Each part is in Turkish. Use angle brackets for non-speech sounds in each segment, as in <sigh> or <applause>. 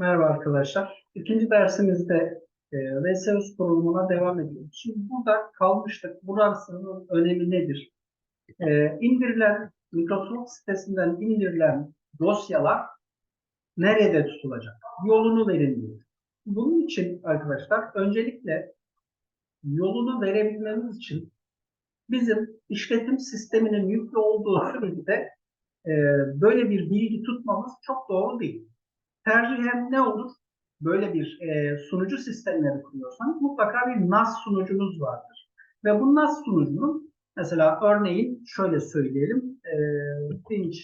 Merhaba arkadaşlar. İkinci dersimizde e, VSEUS kurulumuna devam ediyoruz. Şimdi burada kalmıştık. Burasının önemi nedir? E, indirilen, Microsoft sitesinden indirilen dosyalar nerede tutulacak? Yolunu verin diyor. Bunun için arkadaşlar öncelikle yolunu verebilmemiz için bizim işletim sisteminin yüklü olduğu sürede e, böyle bir bilgi tutmamız çok doğru değil tercihen ne olur? Böyle bir e, sunucu sistemleri kuruyorsanız mutlaka bir NAS sunucunuz vardır. Ve bu NAS sunucunun mesela örneğin şöyle söyleyelim. E, Finch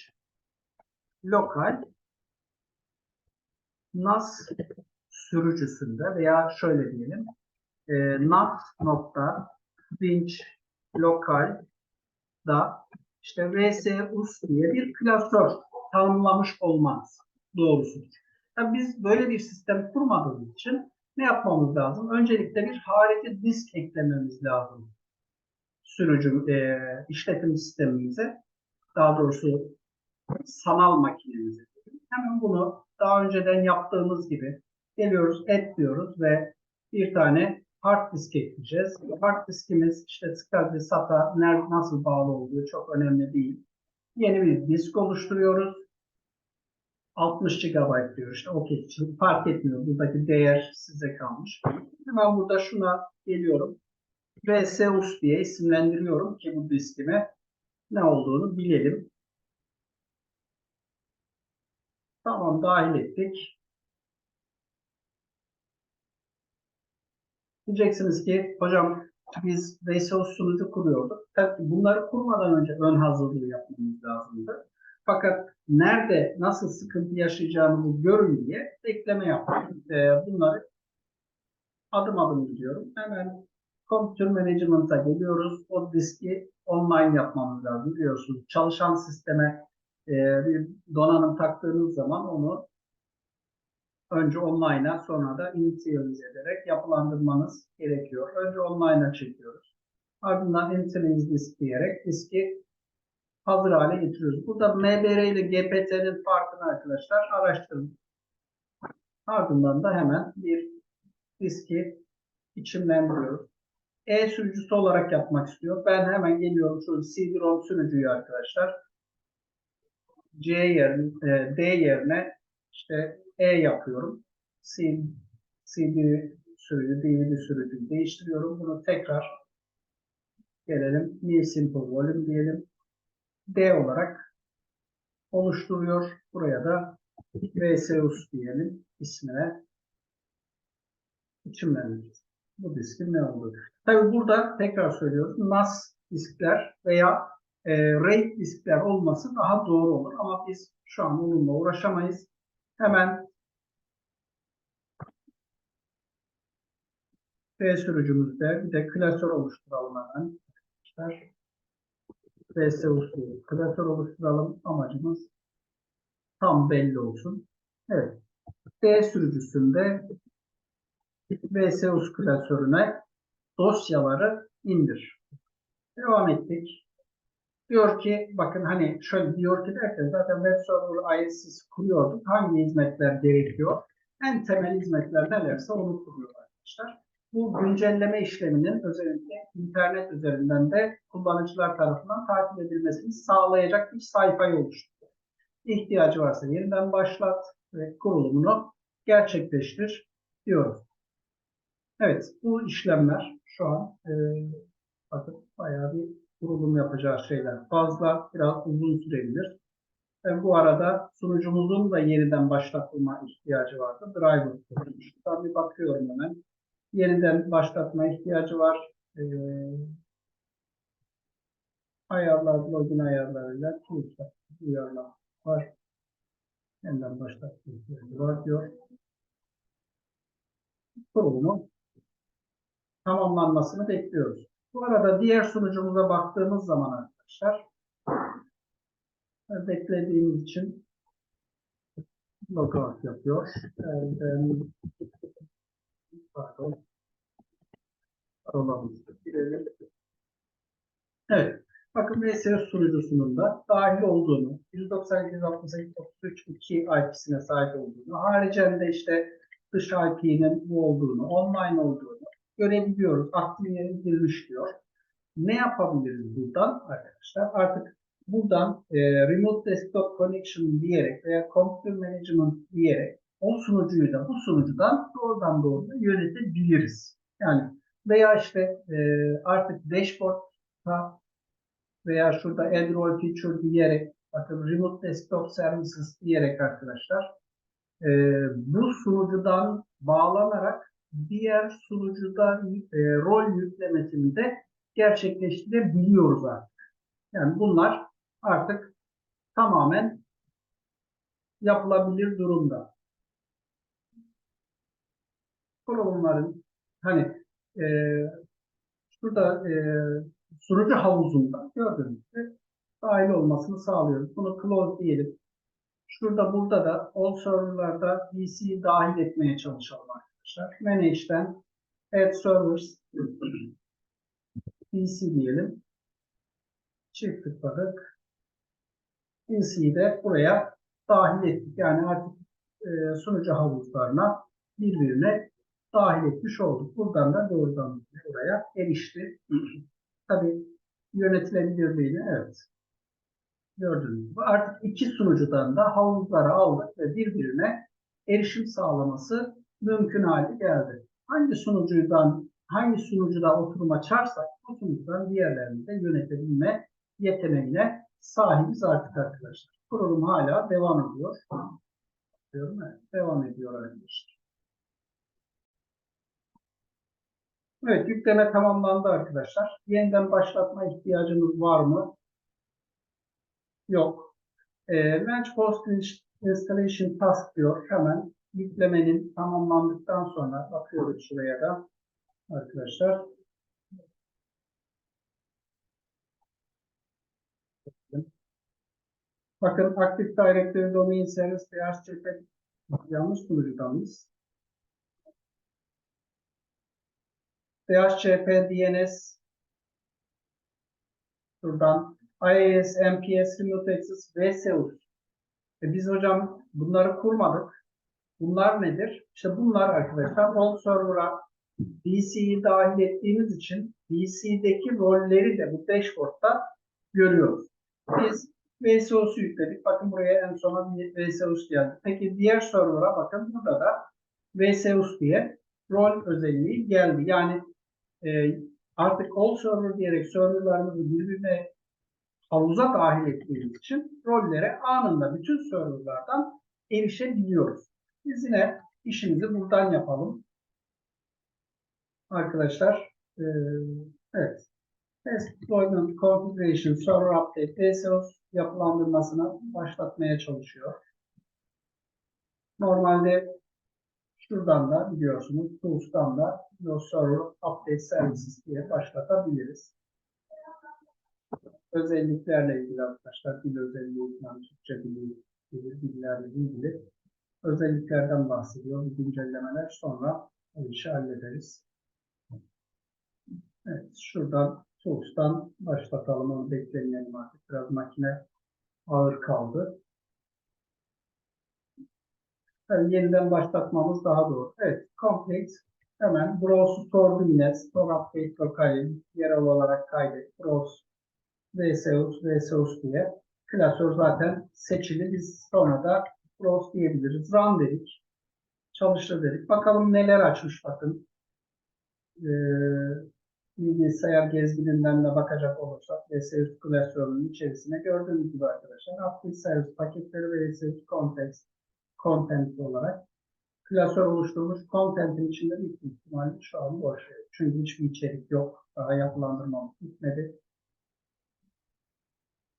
lokal NAS sürücüsünde veya şöyle diyelim e, NAS nokta Finch lokal da işte VSUS diye bir klasör tanımlamış olmanız doğrusudur. Tabii biz böyle bir sistem kurmadığımız için ne yapmamız lazım? Öncelikle bir harita disk eklememiz lazım. Sürücü e, işletim sistemimize, daha doğrusu sanal makinemize. Hemen bunu daha önceden yaptığımız gibi geliyoruz, et diyoruz ve bir tane hard disk ekleyeceğiz. Hard diskimiz işte SCSI, SATA nerede, nasıl bağlı olduğu çok önemli değil. Yeni bir disk oluşturuyoruz 60 GB diyor işte okey şimdi fark etmiyor buradaki değer size kalmış. Hemen burada şuna geliyorum. VSUS diye isimlendiriyorum ki bu diskime ne olduğunu bilelim. Tamam dahil ettik. Diyeceksiniz ki hocam biz VSUS sunucu kuruyorduk. Tabii bunları kurmadan önce ön hazırlığı yapmamız lazımdı. Fakat nerede nasıl sıkıntı yaşayacağımızı görün diye ekleme yaptım. E, bunları adım adım gidiyorum. Hemen Computer Management'a geliyoruz. O diski online yapmamız lazım biliyorsunuz. Çalışan sisteme e, bir donanım taktığınız zaman onu önce online'a sonra da initialize ederek yapılandırmanız gerekiyor. Önce online'a çekiyoruz. Ardından initialize disk diyerek diski hazır hale getiriyoruz. Burada MBR ile GPT'nin farkını arkadaşlar araştırın. Ardından da hemen bir diski içimlendiriyoruz. E sürücüsü olarak yapmak istiyor. Ben hemen geliyorum şu CD-ROM sürücüyü arkadaşlar. C yerine, e, D yerine işte E yapıyorum. CD, sürücü, DVD sürücüyü değiştiriyorum. Bunu tekrar gelelim. New Simple Volume diyelim. D olarak oluşturuyor. Buraya da VSUS diyelim ismine isimlendireceğiz. Bu diskin ne olduğu. Tabi burada tekrar söylüyorum NAS diskler veya e, RAID diskler olması daha doğru olur. Ama biz şu an onunla uğraşamayız. Hemen V sürücümüzde bir de klasör oluşturalım hemen. Arkadaşlar. VS usulü klasör oluşturalım. Amacımız tam belli olsun. Evet. D sürücüsünde VSUS klasörüne dosyaları indir. Devam ettik. Diyor ki bakın hani şöyle diyor ki derken zaten web server IS'siz kuruyorduk. Hangi hizmetler gerekiyor? En temel hizmetler nelerse onu kuruyor arkadaşlar bu güncelleme işleminin özellikle internet üzerinden de kullanıcılar tarafından takip edilmesini sağlayacak bir sayfayı oluşturuyor. İhtiyacı varsa yeniden başlat ve kurulumunu gerçekleştir diyoruz. Evet, bu işlemler şu an e, bakın bayağı bir kurulum yapacağı şeyler fazla, biraz uzun sürebilir. ve bu arada sunucumuzun da yeniden başlatılma ihtiyacı vardı. Driver kurulmuştu. bir bakıyorum hemen yeniden başlatma ihtiyacı var. Ee, ayarlar, login ayarlarıyla tools'ta uyarlama var. Yeniden başlatma ihtiyacı var diyor. Kurulumu tamamlanmasını bekliyoruz. Bu arada diğer sunucumuza baktığımız zaman arkadaşlar beklediğimiz için logout yapıyor. Yani, pardon. Girelim. Evet. Bakın VSS sunucusunun da dahil olduğunu, 192.168.33.2 IP'sine sahip olduğunu, haricinde işte dış IP'nin bu olduğunu, online olduğunu görebiliyoruz. Aktif yere girmiş diyor. Ne yapabiliriz buradan arkadaşlar? Artık buradan e, Remote Desktop Connection diyerek veya Computer Management diyerek o sunucuyu da bu sunucudan doğrudan doğruya yönetebiliriz. Yani veya işte e, artık dashboard'ta veya şurada Add Role Feature diyerek bakın Remote Desktop Services diyerek arkadaşlar e, bu sunucudan bağlanarak diğer sunucuda e, rol yüklemesini de gerçekleştirebiliyoruz artık. Yani bunlar artık tamamen yapılabilir durumda. Kurulumların hani e, şurada e, sunucu havuzunda gördüğünüz gibi dahil olmasını sağlıyoruz. Bunu close diyelim. Şurada burada da all serverlarda VC'yi dahil etmeye çalışalım arkadaşlar. Manage'den add servers VC diyelim. Çift tıkladık. VC'yi de buraya dahil ettik. Yani artık e, sunucu havuzlarına birbirine dahil etmiş olduk. Buradan da doğrudan buraya erişti. <clears throat> Tabii yönetilebilirliğini evet. Gördüğünüz gibi artık iki sunucudan da havuzları aldık ve birbirine erişim sağlaması mümkün hale geldi. Hangi sunucudan hangi sunucuda oturum açarsak o sunucudan diğerlerini de yönetebilme yeteneğine sahibiz artık arkadaşlar. Kurulum hala devam ediyor. Devam ediyor arkadaşlar. Evet, yükleme tamamlandı arkadaşlar. Yeniden başlatma ihtiyacımız var mı? Yok. E, Launch Post Installation Task diyor. Hemen yüklemenin tamamlandıktan sonra bakıyoruz şuraya da arkadaşlar. Bakın Active Directory Domain Service DHCP yanlış sunucuda DHCP DNS şuradan IAS, MPS, Remote Access ve SEUS. E biz hocam bunları kurmadık. Bunlar nedir? İşte bunlar arkadaşlar on server'a DC'yi dahil ettiğimiz için DC'deki rolleri de bu dashboard'ta görüyoruz. Biz VSOS'u yükledik. Bakın buraya en sona VSOS geldi. Peki diğer server'a bakın burada da VSOS diye rol özelliği geldi. Yani e, artık all server diyerek serverlarımızı birbirine havuza dahil ettiğimiz için rollere anında bütün serverlardan erişebiliyoruz. Biz yine işimizi buradan yapalım. Arkadaşlar, e, evet. Test Deployment Configuration Server Update DSOS yapılandırmasını başlatmaya çalışıyor. Normalde şuradan da biliyorsunuz Tools'tan da Server Update Services diye başlatabiliriz özelliklerle ilgili arkadaşlar dil özelliği, yani Türkçe dili, dili dillerle ilgili özelliklerden bahsediyor. Güncellemeler sonra o işi hallederiz. Evet, şuradan soğuktan başlatalım. Onu beklemeyelim artık. Biraz makine ağır kaldı. Yani yeniden başlatmamız daha doğru. Evet, complete. Hemen browse sordu yine. Store update locally yerel olarak kaydet. Browse VSOS, VSOS diye. Klasör zaten seçili. Biz sonra da browse diyebiliriz. Run dedik. Çalıştır dedik. Bakalım neler açmış bakın. Ee, bilgisayar gezgininden de bakacak olursak VSOS klasörünün içerisine gördüğünüz gibi arkadaşlar aktif servis paketleri ve VSOS context content olarak klasör oluşturmuş content'in içinde büyük ihtimalle şu an boş. Çünkü hiçbir içerik yok. Daha yapılandırmamız bitmedi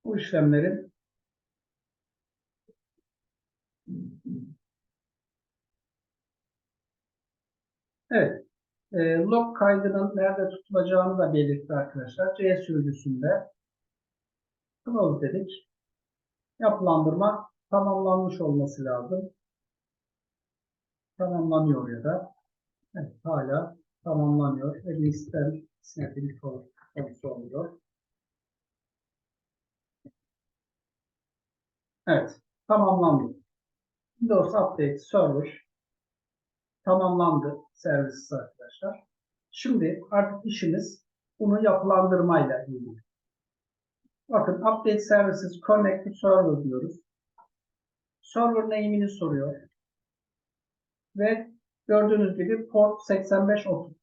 bu işlemlerin Evet. E, log kaydının nerede tutulacağını da belirtti arkadaşlar. C sürücüsünde close dedik. Yapılandırma tamamlanmış olması lazım tamamlanıyor ya da evet, hala tamamlanıyor ve bir sistem sinefilik konusu oluyor. Evet, tamamlandı. Windows Update Server tamamlandı servisi arkadaşlar. Şimdi artık işimiz bunu yapılandırmayla ilgili. Bakın Update Services Connect to Server diyoruz. Server name'ini soruyor. Ve gördüğünüz gibi port 8530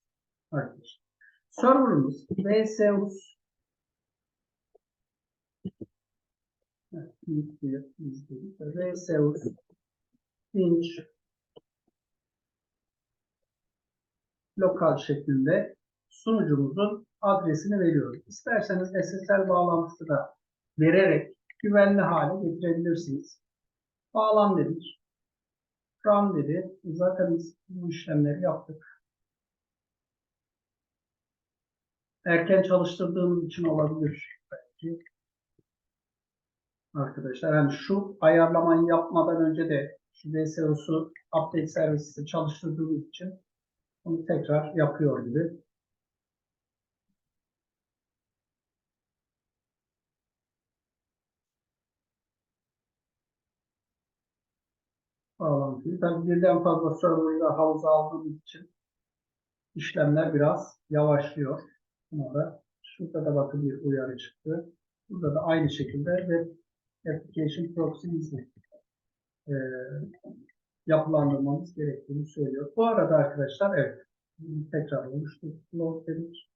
arkadaşlar. Server'ımız VSUS. VSUS inch lokal şeklinde sunucumuzun adresini veriyoruz. İsterseniz SSL bağlantısı da vererek güvenli hale getirebilirsiniz. Bağlan dedik. Run dedi. Zaten biz bu işlemleri yaptık. Erken çalıştırdığımız için olabilir belki. Arkadaşlar yani şu ayarlamayı yapmadan önce de şu DSO'su update servisi çalıştırdığımız için onu tekrar yapıyor gibi. Bağlantıyı. Tabii birden fazla server'ı havuza aldığımız için işlemler biraz yavaşlıyor. Buna da şurada da bakın bir uyarı çıktı. Burada da aynı şekilde web application proxy'mizi e, yapılandırmamız gerektiğini söylüyor. Bu arada arkadaşlar evet tekrar oluşturduk. Load dedik.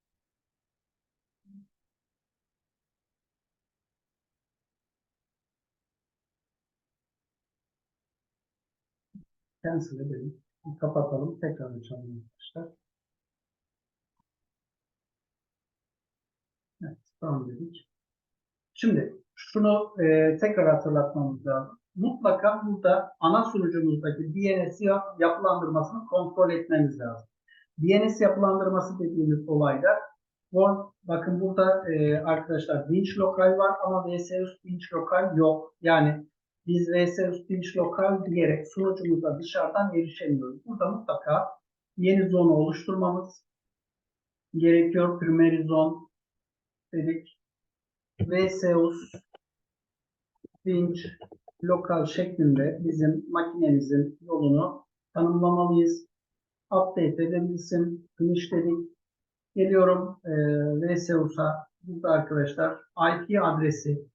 Cancel edelim. Kapatalım. Tekrar açalım arkadaşlar. Evet, tamam dedik. Şimdi şunu e, tekrar hatırlatmamız lazım. Mutlaka burada ana sunucumuzdaki DNS yap- yapılandırmasını kontrol etmemiz lazım. DNS yapılandırması dediğimiz olayda bu- bakın burada e, arkadaşlar Winch Local var ama VSUS Winch Local yok. Yani biz VSUS Winch Local diyerek sunucumuza dışarıdan erişemiyoruz. Burada mutlaka yeni zonu oluşturmamız gerekiyor. Primary zone dedik. VSUS Winch Local şeklinde bizim makinemizin yolunu tanımlamalıyız. Update edebilsin. Finish dedik. Geliyorum e, VSUS'a. Burada arkadaşlar IP adresi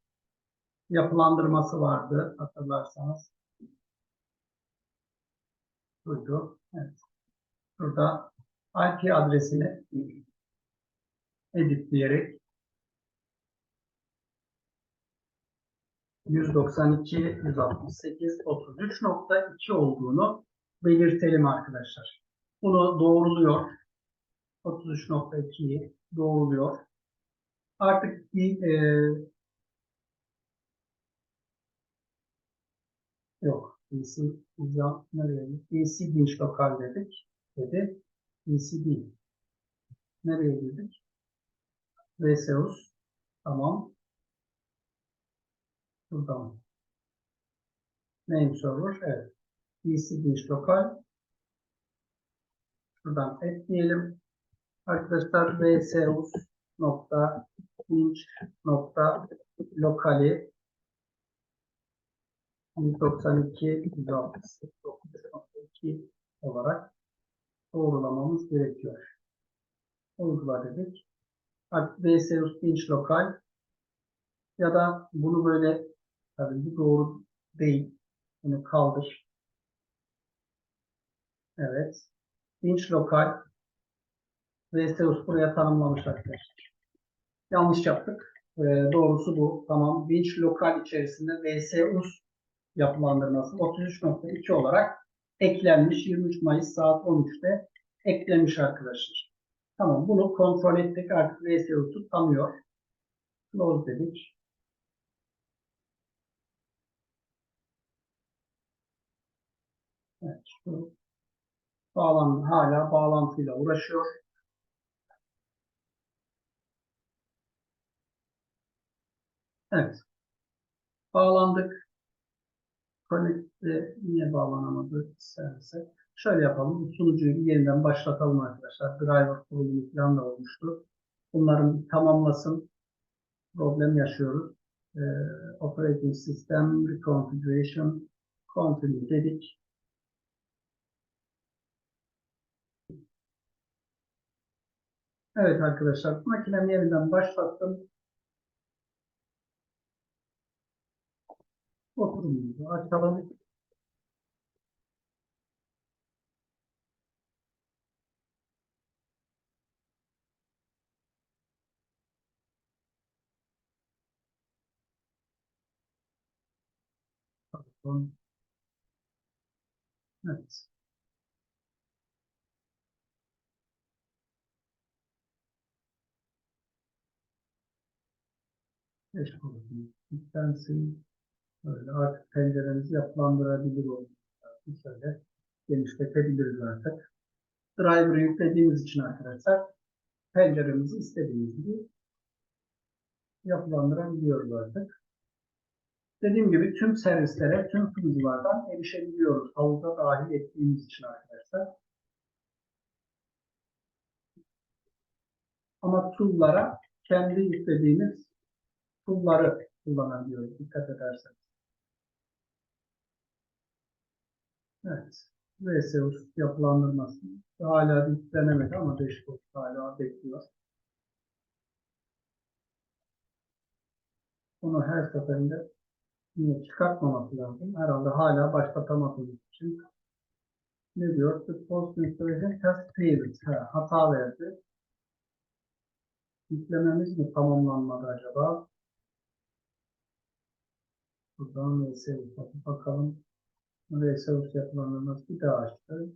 yapılandırması vardı hatırlarsanız. Buydu. Evet. Burada IP adresini editleyerek 192, 168, 33.2 olduğunu belirtelim arkadaşlar. Bunu doğruluyor. 33.2'yi doğruluyor. Artık e, yok. DC izah nereye? DC dinç lokal dedik. Dedi. DC değil. Nereye girdik? VSUS. Tamam. Buradan. Name server. Evet. DC dinç lokal. Şuradan ekleyelim. Arkadaşlar vsus nokta inch nokta lokali 192 168.2 olarak doğrulamamız gerekiyor. Uygula dedik. Vsus inch lokal ya da bunu böyle tabii bu doğru değil. Bunu kaldır. Evet. Inch lokal VSUS buraya tanımlamış arkadaşlar. Yanlış yaptık. Ee, doğrusu bu. Tamam. Winch lokal içerisinde VSUS yapılandırması 33.2 olarak eklenmiş. 23 Mayıs saat 13'te eklemiş arkadaşlar. Tamam. Bunu kontrol ettik. Artık VSUS'u tanıyor. Close dedik. Evet. Şu bağlantı hala bağlantıyla uğraşıyor. Evet. Bağlandık. Connect'e niye bağlanamadı servise? Şöyle yapalım. Sunucuyu yeniden başlatalım arkadaşlar. Driver kurulumu falan da olmuştu. Bunların tamamlasın. Problem yaşıyoruz. e, operating system reconfiguration continue dedik. Evet arkadaşlar makinemi yeniden başlattım. Oturumuzu açalım. Pardon. Evet. Beş kuruşun yüklensin. Böyle artık penceremizi yapılandırabilir oluruz. Şöyle genişletebiliriz artık. Driver'ı yüklediğimiz için arkadaşlar penceremizi istediğimiz gibi yapılandırabiliyoruz artık. Dediğim gibi tüm servislere, tüm sunuculardan erişebiliyoruz. Havuza dahil ettiğimiz için arkadaşlar. Ama tool'lara kendi yüklediğimiz tool'ları kullanabiliyoruz. Dikkat ederseniz. Evet. VSUS yapılandırması hala yüklenemedi ama dashboard hala bekliyor. Bunu her seferinde yine çıkartmaması lazım. Herhalde hala başlatamadığımız için. Ne diyor? The post installation has failed. Ha, hata verdi. Yüklememiz mi tamamlanmadı acaba? Buradan VSUS'a bakalım. VSUS yapılandırması bir daha açtı.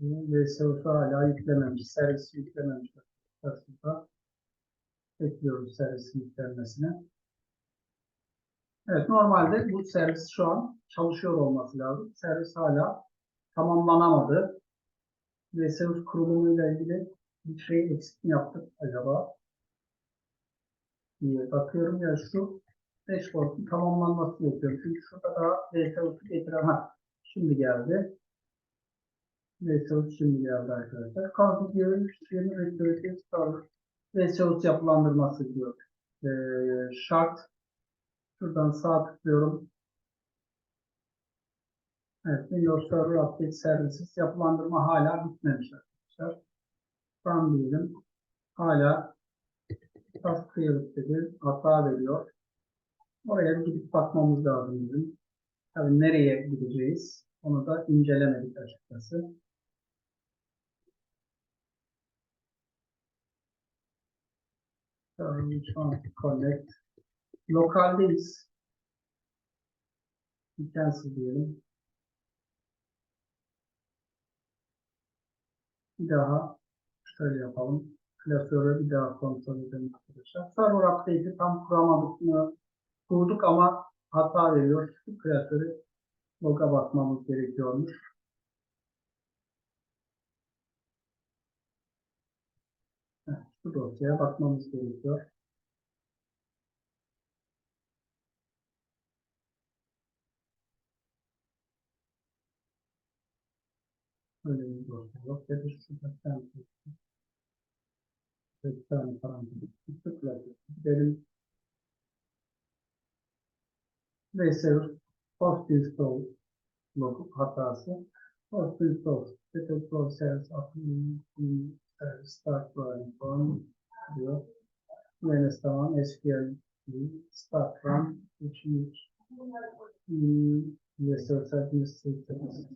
VSUS'u hala yüklememiş. Servis yüklememiş. Aslında bekliyoruz servisin yüklenmesini. Evet, normalde bu servis şu an çalışıyor olması lazım. Servis hala tamamlanamadı. VSUS kurulumuyla ilgili bir şey eksik mi yaptık acaba? diye bakıyorum ya şu dashboard'un tamamlanması gerekiyor. Çünkü şurada daha VSUS'u getiren ha şimdi geldi. VSUS şimdi geldi arkadaşlar. Configure Stream Recursive Storage VSUS yapılandırması diyor. Ee, şart Şuradan sağ tıklıyorum. Evet, Windows Server Update Services yapılandırma hala bitmemiş arkadaşlar. Run diyelim. Hala task failed dedi. Hata veriyor. Oraya bir gidip bakmamız lazım bizim. Tabii nereye gideceğiz? Onu da incelemedik açıkçası. So, which one to connect? Lokaldeyiz. Cancel diyelim. Bir daha şöyle yapalım. Klasörü bir daha kontrol edelim arkadaşlar. Server update'i tam kuramadık mı? Kurduk ama hata veriyor. Şu klasörü loga bakmamız gerekiyormuş. Şu dosyaya bakmamız gerekiyor. Öyle bir dosya yok. Ya da şurada sen bir tane parantez tıkla. Gidelim. VSUS post install logo hatası. Post install settle flow service upload start running from diyor. Yine tamam SQL start run which is VSUS administrators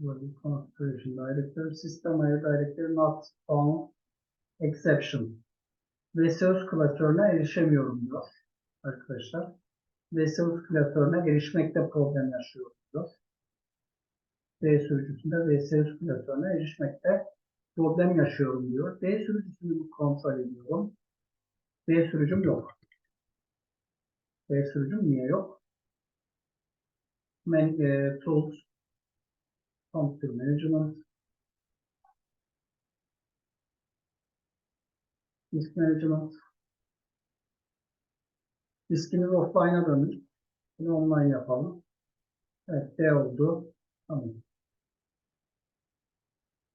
Böyle configuration director, system ayar director not found exception. VSOS klasörüne erişemiyorum diyor arkadaşlar. VSOS klasörüne erişmekte problem yaşıyorum diyor. D sürücüsünde VSOS klasörüne erişmekte problem yaşıyorum diyor. D sürücüsünü kontrol ediyorum. D sürücüm yok. D sürücüm niye yok? Men, e, tools Computer Management, Disk Management, diskimiz offline'a dönür. Bunu online yapalım. Evet, D oldu. Tamam.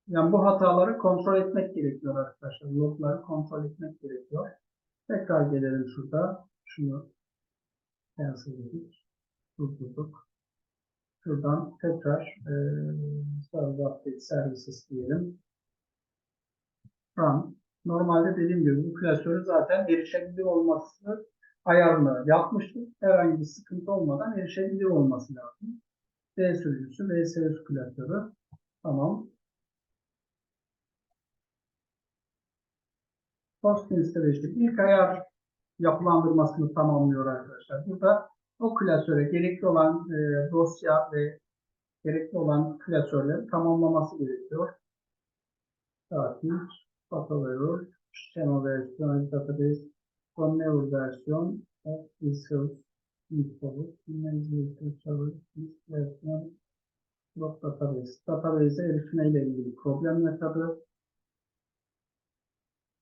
Yani bu hataları kontrol etmek gerekiyor arkadaşlar. Logları kontrol etmek gerekiyor. Tekrar gelelim şurada. Şunu cancel dedik. Durdurduk. Şuradan tekrar e, server diyelim. Run. Normalde dediğim gibi bu klasörü zaten erişebilir olması ayarını yapmıştık. Herhangi bir sıkıntı olmadan erişebilir olması lazım. D sürücüsü VSS klasörü. Tamam. Post installation ilk ayar yapılandırmasını tamamlıyor arkadaşlar. Burada o klasöre gerekli olan e, dosya ve gerekli olan klasörleri tamamlaması gerekiyor. Tatil, Photoverse, Schema versiyon, database, Connever versiyon, Resource, Infobus, Image Server, List versiyon, Log Database. Erişme ile ilgili problem metodu.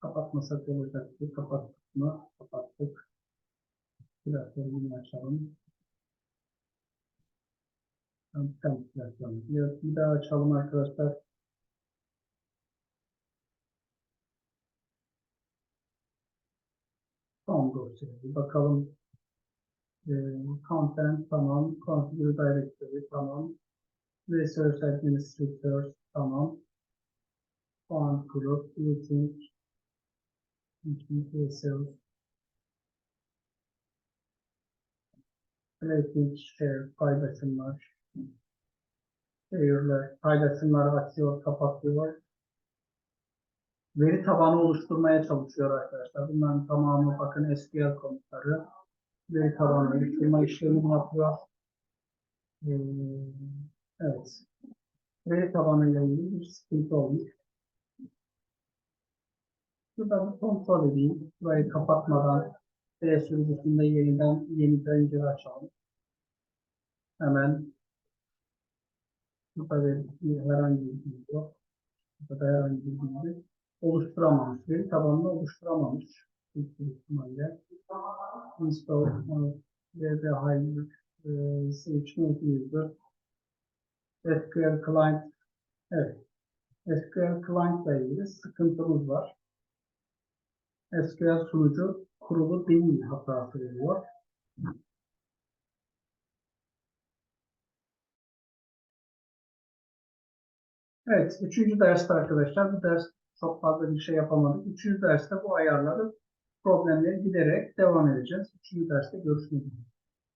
Kapatmasak olacaktı. Kapattık mı? Kapattık. Klasörü yine açalım. Bir daha açalım arkadaşlar. Dosyaya bir bakalım. Ee, content tamam. Configure directory tamam. Resource administrators tamam. Font group, meeting, meeting resource, Rating, share, paylaşımlar, share'ler, paylaşımları açıyor, kapatıyor. Veri tabanı oluşturmaya çalışıyor arkadaşlar. Bunların tamamı bakın SQL komutları. Veri tabanı oluşturma işlemini yapıyor. Ee, evet. Veri tabanıyla ilgili bir sıkıntı olmuş. Şurada bir kontrol edeyim. Burayı kapatmadan D sürücüsünde yeniden yeni pencere açalım. Hemen burada bir herhangi bir bilgi yok. Burada herhangi bir bilgi oluşturamamış. Veri tabanını oluşturamamış. Büyük bir ihtimalle. Install VB Hybrid e, Switch User SQL Client Evet. SQL Client ile ilgili sıkıntımız var. SQL sunucu kurulu değil hatası veriyor. Evet, üçüncü derste arkadaşlar. Bu ders çok fazla bir şey yapamadık. Üçüncü derste bu ayarları, problemleri giderek devam edeceğiz. Üçüncü derste görüşmek üzere.